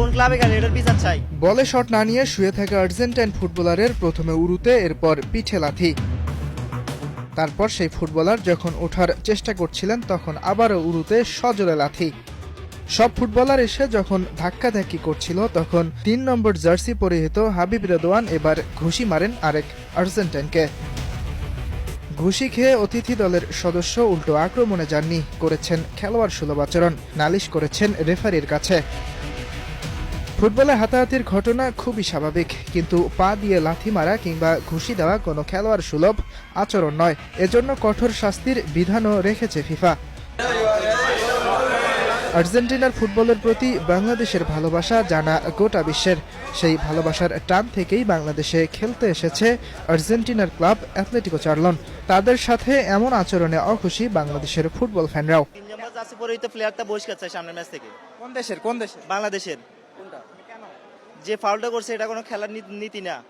কোন ক্লাবে এটার চাই? বলে শট না নিয়ে শুয়ে থাকা আর্জেন্টাইন ফুটবলারের প্রথমে উরুতে, এরপর পিঠে লাথি। তারপর সেই ফুটবলার যখন ওঠার চেষ্টা করছিলেন, তখন আবারও উরুতে সজোরে লাথি। সব ফুটবলার এসে যখন ধাক্কাধাক্কি করছিল, তখন তিন নম্বর জার্সি পরিহিত হাবিব রেদোয়ান এবার ঘুষি মারেন আরেক আর্জেন্টাইনকে। ঘুষি খেয়ে অতিথি দলের সদস্য উল্টো আক্রমণে যাননি করেছেন খেলোয়াড় সুলভ আচরণ, নালিশ করেছেন রেফারির কাছে। ফুটবলে হাতাহাতির ঘটনা খুবই স্বাভাবিক কিন্তু পা দিয়ে লাথি মারা কিংবা ঘুষি দেওয়া কোনো খেলোয়াড় সুলভ আচরণ নয়। এজন্য কঠোর শাস্তির বিধানও রেখেছে ফিফা। আর্জেন্টিনার ফুটবলের প্রতি বাংলাদেশের ভালোবাসা জানা গোটা বিশ্বের। সেই ভালোবাসার টান থেকেই বাংলাদেশে খেলতে এসেছে আর্জেন্টিনার ক্লাব অ্যাথলেটিকো চার্লন। তাদের সাথে এমন আচরণে অখুশি বাংলাদেশের ফুটবল ফ্যানরাও। কোন দেশের? কোন দেশের? বাংলাদেশের। যে ফাউলটা করছে এটা কোনো খেলার নীতি- না।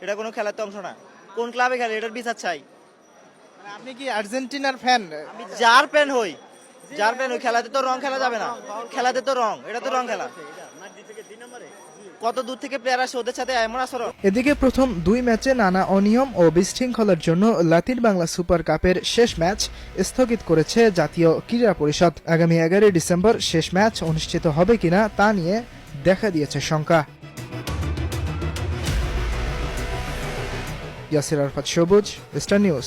এটা কোনো খেলার তো অংশ না। কোন ক্লাবে খেলে এটার বিচার চাই। মানে আপনি কি আর্জেন্টিনার ফ্যান আমি যার প্যান হই যার প্যান হই খেলাতে তো রং খেলা যাবে না। খেলাতে তো রং এটা তো রং খেলা। কত দূর থেকে প্লেয়ার আসে ওদের সাথে এমন আচরণ? এদিকে প্রথম দুই ম্যাচে নানা অনিয়ম ও বিশৃঙ্খলার জন্য লাতিন বাংলা সুপার কাপের শেষ ম্যাচ স্থগিত করেছে জাতীয় ক্রীড়া পরিষদ। আগামী এগারোই ডিসেম্বর শেষ ম্যাচ অনুষ্ঠিত হবে কিনা তা নিয়ে দেখা দিয়েছে শঙ্কা। ইয়াসির আরফাত সবুজ স্টার নিউজ।